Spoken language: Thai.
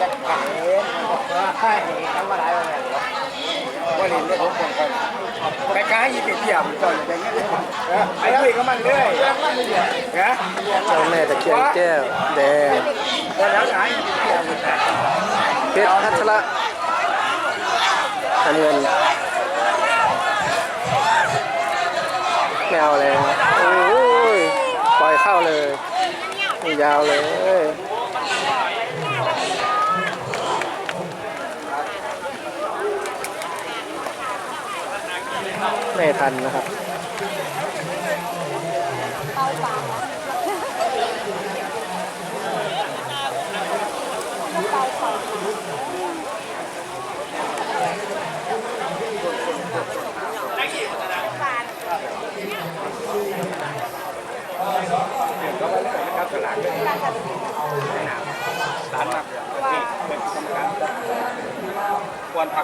จะขายใช่ทำมาหลายวันแล้วว่าเรียนได้ทุกคนคนไปค้ายีเปียมจนอย่างเงี้ยไอ้ด้วยก็มันเรื่อยนะเจ้าแม่ตะเคียนแก้วแดงวันแล้วไหนเพชรพัชระอันเงินแมวเอาแล้วโอ้ยปล่อยเข้าเลย ยาวเลย ไม่ทันนะครับก็ว่านะครับตลาดเลยร้านมากเป็นกรรมการควรพัก